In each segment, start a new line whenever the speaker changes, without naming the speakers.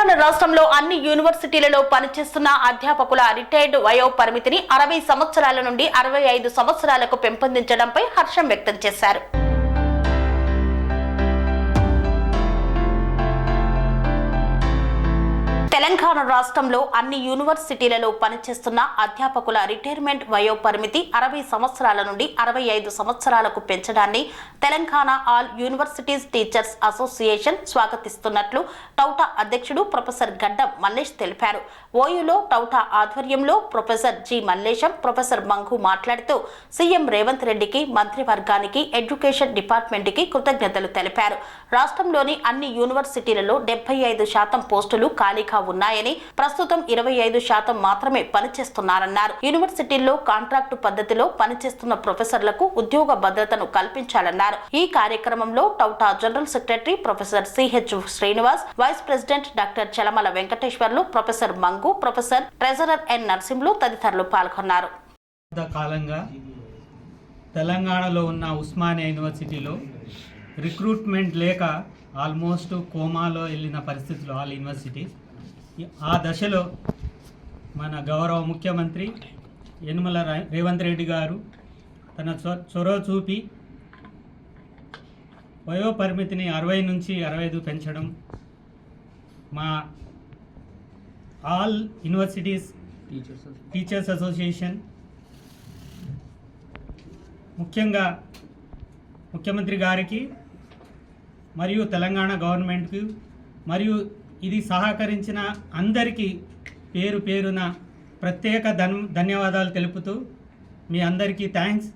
తెలంగాణ రాష్ట్రంలో అన్ని యూనివర్సిటీలలో పనిచేస్తున్న అధ్యాపకుల రిటైర్డ్ వయో పరిమితిని అరవై సంవత్సరాల నుండి అరవై ఐదు సంవత్సరాలకు పెంపొందించడంపై హర్షం వ్యక్తం చేశారు. తెలంగాణ రాష్ట్రంలో అన్ని యూనివర్సిటీలలో పనిచేస్తున్న అధ్యాపకుల రిటైర్మెంట్ వయో పరిమితి అరవై సంవత్సరాల నుండి అరవై ఐదు సంవత్సరాలకు పెంచడాన్ని Telangana all universities teachers association స్వాగతిస్తున్నట్లు TUTA అధ్యక్షుడు ప్రొఫెసర్ గడ్డం మల్లేష్ తెలిపారు. ఓయూలో టౌటా ఆధ్వర్యంలో professor G Mallesham professor Mangu మాట్లాడుతూ సీఎం రేవంత్ రెడ్డికి మంత్రివర్గానికి ఎడ్యుకేషన్ డిపార్ట్మెంట్కి కృతజ్ఞతలు తెలిపారు. రాష్ట్రంలోని అన్ని యూనివర్సిటీలలో డెబ్బై ఐదు శాతం పోస్టులు ఖాళీగా ఉన్నాయని ప్రస్తుతం ఇరవై ఐదు శాతం మాత్రమే పనిచేస్తున్నారన్నారు. యూనివర్సిటీల్లో కాంట్రాక్టు పద్ధతిలో పనిచేస్తున్న ప్రొఫెసర్లకు ఉద్యోగ భద్రతను కల్పించాలన్నారు. ఈ కార్యక్రమంలో TAUTA general secretary professor CH Srinivas vice president doctor Chalamala Venkateswarlu professor Mangu professor treasurer N Narsimhulu తదితరులు పాల్గొన్నారు.
కాలంగా తెలంగాణలో ఉన్న ఉస్మానియా యూనివర్సిటీలో రిక్రూట్మెంట్ లేక ఆల్మోస్ట్ కోమాలో వెళ్ళిన పరిస్థితులు ఆల్ యూనివర్సిటీస్ ఆ దశలో మన గౌరవ ముఖ్యమంత్రి యనుమల రేవంత్ రెడ్డి గారు తన చొ చొరవ చూపి వయో పరిమితిని అరవై నుంచి అరవై ఐదు పెంచడం మా ఆల్ యూనివర్సిటీస్ టీచర్స్ అసోసియేషన్ ముఖ్యంగా ముఖ్యమంత్రి గారికి మరియు తెలంగాణ గవర్నమెంట్కి మరియు ఇది సహకరించిన అందరికీ పేరు పేరున ప్రత్యేక ధన్ ధన్యవాదాలు తెలుపుతూ మీ అందరికీ థ్యాంక్స్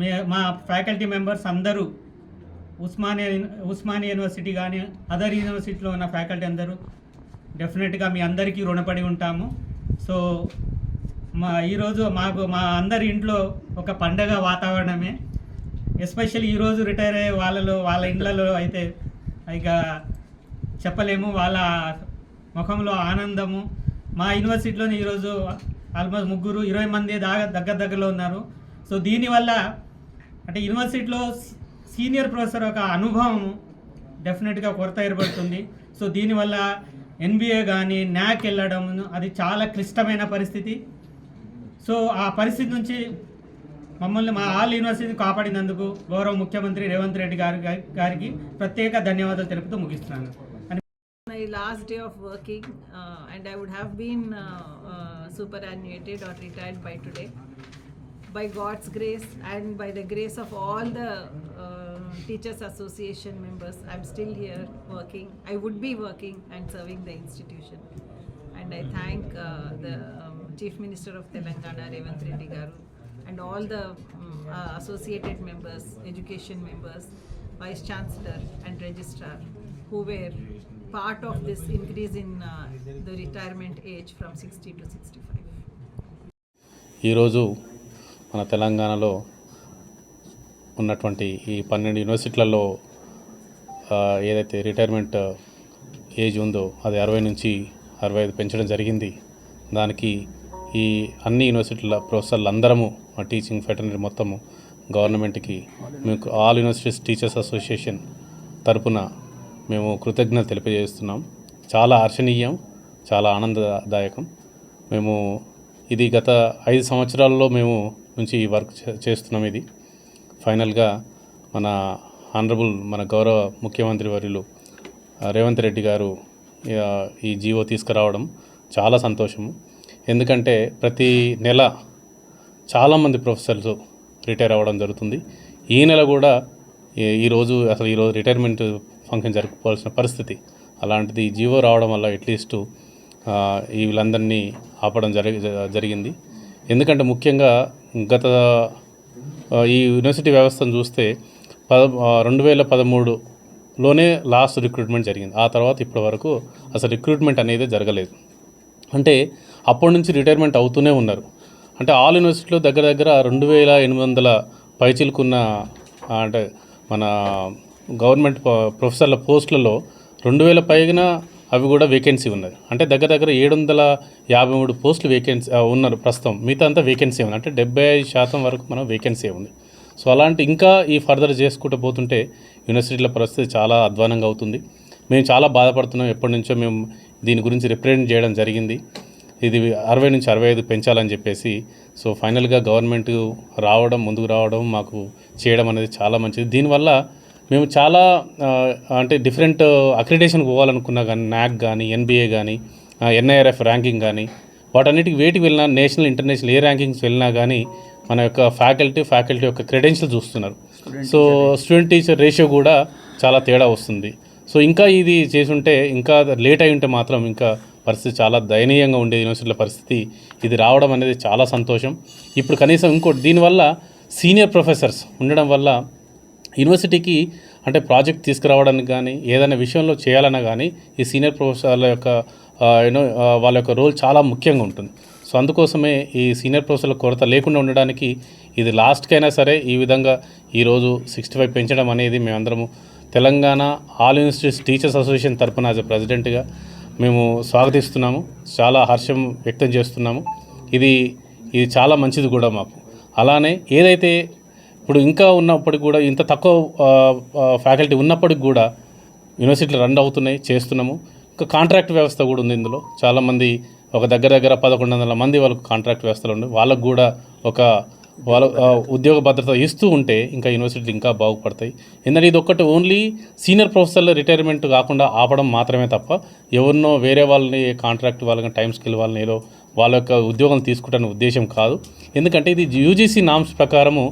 మీ మా ఫ్యాకల్టీ మెంబర్స్ అందరూ ఉస్మానియా ఉస్మానియా యూనివర్సిటీ కానీ అదర్ యూనివర్సిటీలో ఉన్న ఫ్యాకల్టీ అందరూ డెఫినెట్గా మీ అందరికీ రుణపడి ఉంటాము. సో మా ఈరోజు మాకు మా అందరి ఇంట్లో ఒక పండగ వాతావరణమే. ఎస్పెషల్లీ ఈరోజు రిటైర్ అయ్యే వాళ్ళలో వాళ్ళ ఇండ్లలో అయితే ఇక చెప్పలేము. వాళ్ళ ముఖంలో ఆనందము. మా యూనివర్సిటీలోని ఈరోజు ఆల్మోస్ట్ ముగ్గురు ఇరవై మంది దాకా దగ్గర దగ్గరలో ఉన్నారు. సో దీనివల్ల అంటే యూనివర్సిటీలో సీనియర్ ప్రొఫెసర్ ఒక అనుభవం డెఫినెట్గా కొరత ఏర్పడుతుంది. సో దీనివల్ల ఎన్బిఏ కానీ న్యాక్ వెళ్ళడం అది చాలా క్లిష్టమైన పరిస్థితి. సో ఆ పరిస్థితి నుంచి మమ్మల్ని మా ఆల్ యూనివర్సిటీ కాపాడినందుకు గౌరవ ముఖ్యమంత్రి రేవంత్ రెడ్డి గారి గారికి ప్రత్యేక ధన్యవాదాలు తెలుపుతూ ముగిస్తున్నాను.
My last day of working uh, and I would have been uh, uh, superannuated or retired by today. By God's grace and by the grace of all the uh, Teachers Association members, I'm still here working. I would be working and serving the institution. And I thank uh, the um, Chief Minister of Telangana, Revanth Reddy Garu, and all the um, uh, associated members, education members, Vice Chancellor and Registrar who were part of this increase in uh, the retirement age from 60 to 65.
ఈరోజు మన తెలంగాణలో ఉన్నటువంటి ఈ పన్నెండు యూనివర్సిటీలలో ఏదైతే retirement age ఉందో అది అరవై నుంచి అరవై ఐదు పెంచడం జరిగింది దానికి ఈ అన్ని యూనివర్సిటీల ప్రొఫెసర్లు అందరము మా టీచింగ్ ఫెటర్నరీ మొత్తము గవర్నమెంట్కి మీకు ఆల్ యూనివర్సిటీస్ టీచర్స్ అసోసియేషన్ తరపున మేము కృతజ్ఞతలు తెలియజేస్తున్నాం. చాలా హర్షణీయం చాలా ఆనందదాయకం. మేము ఇది గత ఐదు సంవత్సరాల్లో మేము నుంచి ఈ వర్క్ చేస్తున్నాం ఇది. ఫైనల్గా మన ఆనరబుల్ మన గౌరవ ముఖ్యమంత్రి వర్యులు రేవంత్ రెడ్డి గారు ఈ జీవో తీసుకురావడం చాలా సంతోషము. ఎందుకంటే ప్రతి నెల చాలామంది ప్రొఫెసర్స్ రిటైర్ అవ్వడం జరుగుతుంది. ఈ నెల కూడా ఈ- ఈరోజు అసలు ఈరోజు రిటైర్మెంట్ ఫంక్షన్ జరుపుకోవాల్సిన పరిస్థితి. అలాంటిది జీవో రావడం వల్ల అట్లీస్ట్ ఈ వీళ్ళందరినీ ఆపడం జరిగి జరిగింది. ఎందుకంటే ముఖ్యంగా గత ఈ యూనివర్సిటీ వ్యవస్థను చూస్తే పద రెండు వేల పదమూడులోనే లాస్ట్ రిక్రూట్మెంట్ జరిగింది. ఆ తర్వాత ఇప్పటి వరకు అసలు రిక్రూట్మెంట్ అనేది జరగలేదు. అంటే అప్పటి నుంచి రిటైర్మెంట్ అవుతూనే ఉన్నారు. అంటే ఆల్ యూనివర్సిటీలో దగ్గర దగ్గర రెండు వేల ఎనిమిది వందల పైచిలుకున్న అంటే మన గవర్నమెంట్ ప్రొఫెసర్ల పోస్టులలో రెండు వేల పైన అవి కూడా వేకెన్సీ ఉన్నది. అంటే దగ్గర దగ్గర ఏడు వందల యాభై మూడు పోస్టులు వేకెన్సీ ఉన్నారు ప్రస్తుతం. మిగతా అంతా వేకెన్సీ ఉంది. అంటే డెబ్బై ఐదు శాతం వరకు మనం వేకెన్సీ ఉంది. సో అలాంటి ఇంకా ఈ ఫర్దర్ చేసుకుంటూ పోతుంటే యూనివర్సిటీల పరిస్థితి చాలా అధ్వానంగా అవుతుంది. మేము చాలా బాధపడుతున్నాం. ఎప్పటి నుంచో మేము దీని గురించి రిప్రజెంట్ చేయడం జరిగింది. ఇది అరవై నుంచి అరవై ఐదు పెంచాలని చెప్పేసి సో ఫైనల్గా గవర్నమెంట్ రావడం ముందుకు రావడం మాకు చేయడం అనేది చాలా మంచిది. దీనివల్ల మేము చాలా అంటే డిఫరెంట్ అక్రిడేషన్ పోవాలనుకున్నా కానీ నాక్ కానీ ఎన్బిఏ కానీ ఎన్ఐఆర్ఎఫ్ ర్యాంకింగ్ కానీ వాటన్నిటికి వేటికి వెళ్ళినా నేషనల్ ఇంటర్నేషనల్ ఏ ర్యాంకింగ్స్ వెళ్ళినా కానీ మన యొక్క ఫ్యాకల్టీ ఫ్యాకల్టీ యొక్క క్రెడెన్షియల్ చూస్తున్నారు. సో స్టూడెంట్ టీచర్ రేషియో కూడా చాలా తేడా వస్తుంది. సో ఇంకా ఇది చేసుంటే ఇంకా లేట్ అయి ఉంటే మాత్రం ఇంకా పరిస్థితి చాలా దయనీయంగా ఉండేది యూనివర్సిటీల పరిస్థితి. ఇది రావడం అనేది చాలా సంతోషం. ఇప్పుడు కనీసం ఇంకోటి దీనివల్ల సీనియర్ ప్రొఫెసర్స్ ఉండడం వల్ల యూనివర్సిటీకి అంటే ప్రాజెక్ట్ తీసుకురావడానికి కానీ ఏదైనా విషయంలో చేయాలన్నా కానీ ఈ సీనియర్ ప్రొఫెసర్ల యొక్క యూనో వాళ్ళ యొక్క రోల్ చాలా ముఖ్యంగా ఉంటుంది. సో అందుకోసమే ఈ సీనియర్ ప్రొఫెసర్ల కొరత లేకుండా ఉండడానికి ఇది లాస్ట్కైనా సరే ఈ విధంగా ఈరోజు సిక్స్టీ ఫైవ్ పెంచడం అనేది మేమందరము Telangana all universities teachers association తరఫున యాజ్ ఎ ప్రెసిడెంట్గా మేము స్వాగతిస్తున్నాము. చాలా హర్షం వ్యక్తం చేస్తున్నాము. ఇది ఇది చాలా మంచిది కూడా మాకు. అలానే ఏదైతే ఇప్పుడు ఇంకా ఉన్నప్పటికి కూడా ఇంత తక్కువ ఫ్యాకల్టీ ఉన్నప్పటికి కూడా యూనివర్సిటీలు రన్ అవుతున్నాయి చేస్తున్నాము. ఇంకా కాంట్రాక్ట్ వ్యవస్థ కూడా ఉంది ఇందులో. చాలామంది ఒక దగ్గర దగ్గర పదకొండు వందల మంది వాళ్ళకు కాంట్రాక్ట్ వ్యవస్థలు ఉండే వాళ్ళకు కూడా ఒక వాళ్ళ ఉద్యోగ భద్రత ఇస్తూ ఉంటే ఇంకా యూనివర్సిటీలు ఇంకా బాగుపడతాయి. ఎందుకంటే ఇది ఒక్కటి ఓన్లీ సీనియర్ ప్రొఫెసర్ల రిటైర్మెంట్ కాకుండా ఆపడం మాత్రమే తప్ప ఎవరినో వేరే వాళ్ళని కాంట్రాక్ట్ వాళ్ళని టైం స్కిల్ వాళ్ళని ఏదో వాళ్ళ యొక్క ఉద్యోగం తీసుకుంటానే ఉద్దేశం కాదు. ఎందుకంటే ఇది యూజీసీ నామ్స్ ప్రకారము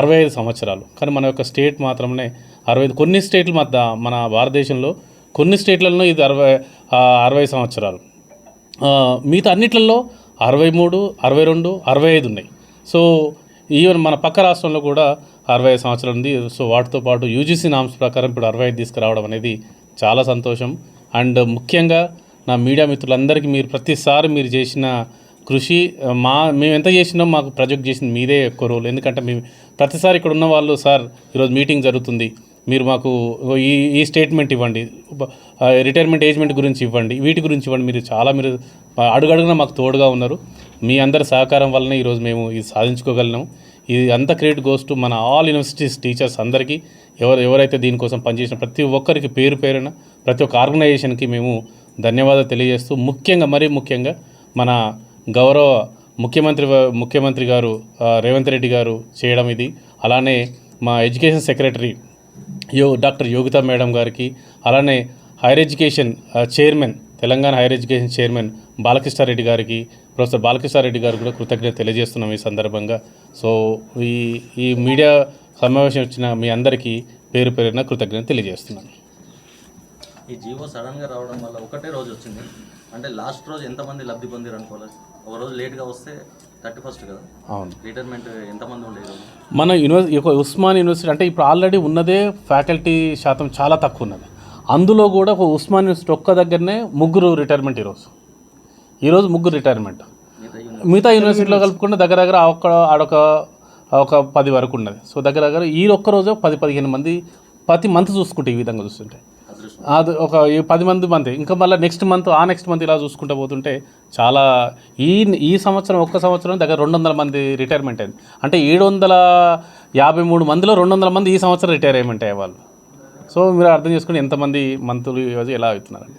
అరవై ఐదు సంవత్సరాలు. కానీ మన యొక్క స్టేట్ మాత్రమే అరవై ఐదు కొన్ని స్టేట్లు మధ్య మన భారతదేశంలో కొన్ని స్టేట్లలో ఇది అరవై అరవై సంవత్సరాలు. మిగతా అన్నిట్లలో అరవై మూడు అరవై రెండు అరవై ఐదు ఉన్నాయి. సో ఈవెన్ మన పక్క రాష్ట్రంలో కూడా అరవై ఐదు సంవత్సరాలు ఉంది. సో వాటితో పాటు యూజీసీ నామ్స్ ప్రకారం ఇప్పుడు అరవై ఐదు తీసుకురావడం అనేది చాలా సంతోషం. అండ్ ముఖ్యంగా నా మీడియా మిత్రులందరికీ మీరు ప్రతిసారి మీరు చేసిన కృషి మా మేము ఎంత చేసినా మాకు ప్రొజెక్ట్ చేసింది మీదే ఎక్కువ రోల్ ఎందుకంటే మేము ప్రతిసారి ఇక్కడ ఉన్న వాళ్ళు సార్ ఈరోజు మీటింగ్ జరుగుతుంది. మీరు మాకు ఈ ఈ స్టేట్మెంట్ ఇవ్వండి. రిటైర్మెంట్ ఏజ్మెంట్ గురించి ఇవ్వండి. వీటి గురించి ఇవ్వండి. మీరు చాలా మీరు అడుగడుగున మాకు తోడుగా ఉన్నారు. మీ అందరి సహకారం వల్లనే ఈరోజు మేము ఇది సాధించుకోగలిగినాము ఇది అంత క్రెడిట్ గోస్ టు మన ఆల్ యూనివర్సిటీస్ టీచర్స్ అందరికీ. ఎవరు ఎవరైతే దీనికోసం పనిచేసిన ప్రతి ఒక్కరికి పేరు పేరున ప్రతి ఒక్క ఆర్గనైజేషన్కి మేము ధన్యవాదాలు తెలియజేస్తూ ముఖ్యంగా మరీ ముఖ్యంగా మన గౌరవ ముఖ్యమంత్రి ముఖ్యమంత్రి గారు రేవంత్ రెడ్డి గారు చేయడం ఇది. అలానే మా ఎడ్యుకేషన్ సెక్రటరీ యో డాక్టర్ యోగితా మేడం గారికి అలానే higher education chairman Telangana higher education chairman Balakrishna Reddy గారికి ప్రొఫెసర్ బాలకృష్ణారెడ్డి గారు కూడా కృతజ్ఞత తెలియజేస్తున్నాం ఈ సందర్భంగా. సో ఈ ఈ మీడియా సమావేశం వచ్చిన మీ అందరికీ పేరు పేరున కృతజ్ఞత తెలియజేస్తున్నాను
ఈ జీవో సడన్గా రావడం వల్ల ఒకటే రోజు వచ్చింది. అంటే లాస్ట్ రోజు ఎంతమంది లబ్ధి పొందిరు అనుకోవాలి ఒక రోజు లేట్గా వస్తే థర్టీ ఫస్ట్ కదా?
అవును.
రిటైర్మెంట్ ఎంతమంది ఉండేది?
మన యూనివర్సిటీ ఉస్మాన్ యూనివర్సిటీ అంటే ఇప్పుడు ఆల్రెడీ ఉన్నదే ఫ్యాకల్టీ శాతం చాలా తక్కువ ఉన్నది. అందులో కూడా ఒక ఉస్మాన్ యూనివర్సిటీ ఒక్క దగ్గరనే ముగ్గురు రిటైర్మెంట్ ఈరోజు. ఈరోజు ముగ్గురు రిటైర్మెంట్.
మిగతా
యూనివర్సిటీలో కలుపుకుంటే దగ్గర దగ్గర ఒక్క ఆడొక ఒక పది వరకు ఉన్నది. సో దగ్గర దగ్గర ఈ ఒక్క రోజు పది పదిహేను మంది ప్రతి మంత్ చూసుకుంటే ఈ విధంగా చూస్తుంటే. అది ఒక ఈ పది మంది మంది ఇంకా మళ్ళీ నెక్స్ట్ మంత్ ఆ నెక్స్ట్ మంత్ ఇలా చూసుకుంటూ పోతుంటే చాలా ఈ ఈ సంవత్సరం ఒక్క సంవత్సరం దగ్గర రెండు వందల మంది రిటైర్మెంట్ అయింది. అంటే ఏడు వందల యాభై మూడు మందిలో రెండు వందల మంది ఈ సంవత్సరం రిటైర్మెంట్ అయ్యే వాళ్ళు. సో మీరు అర్థం చేసుకుని ఎంతమంది మంత్రులు ఈరోజు ఎలా అవుతున్నారండి?